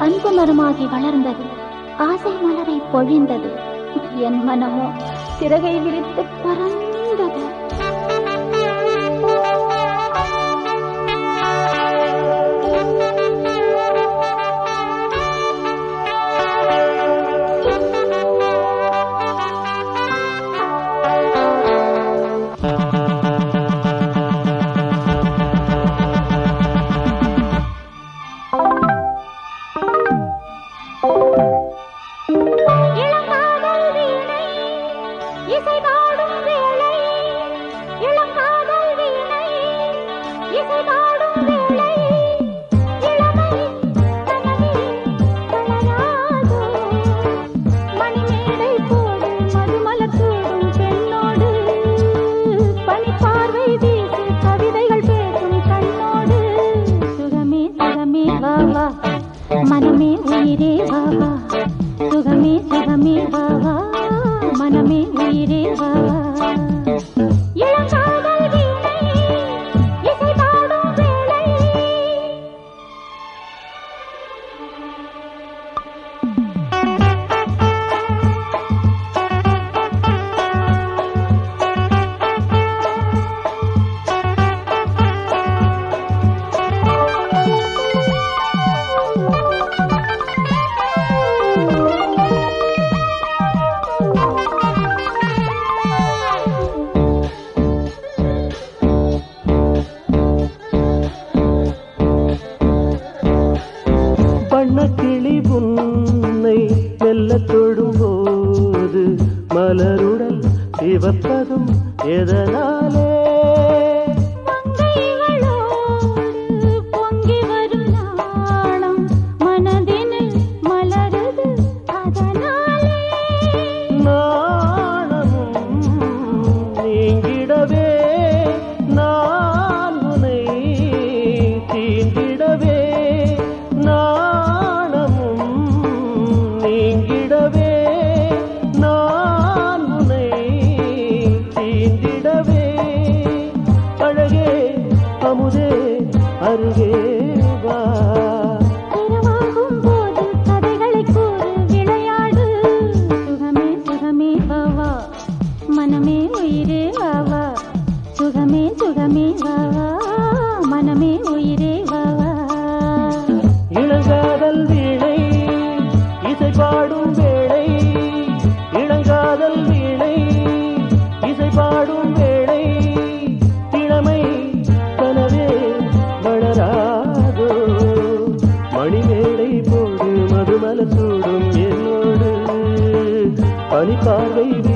அன்பு மரமாகி வளர்ந்தது. ஆசை மலரை பொழிந்தது. என் மனமோ சிறகை விரித்து பறந்தது. బావా మనమే ఉయిరే బావా సుగమే సుగమే బావా మనమే ఉయిరే బావా உன்னை மெல்ல தொடும்போது மலருடல் சிவப்பதும் எதனாலே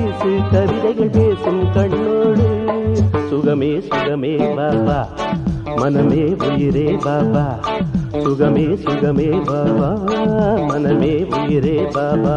பனிப்பார்வை வீசு கவிதைகள் பேசும் கண்ணோடு சுகமே சுகமே பாபா மனமே உயிரே பாபா சுகமே சுகமே பாபா மனமே உயிரே பாபா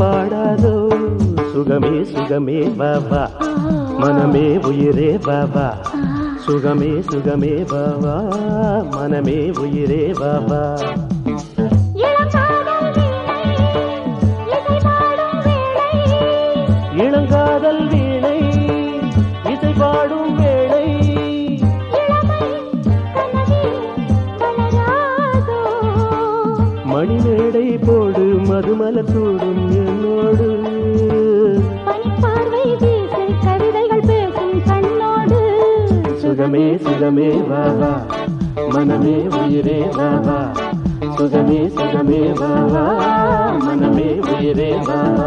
పాడాలు సుగమే సుగమే బాబా మనమే ఉయిరే బాబా సుగమే సుగమే బాబా మనమే ఉయిరే బాబా సుఖమే సుగమే బాబా మనమే ఉయిరే బాబా సుగమే సుగమే బాబా మనమే ఉయిరే బాబా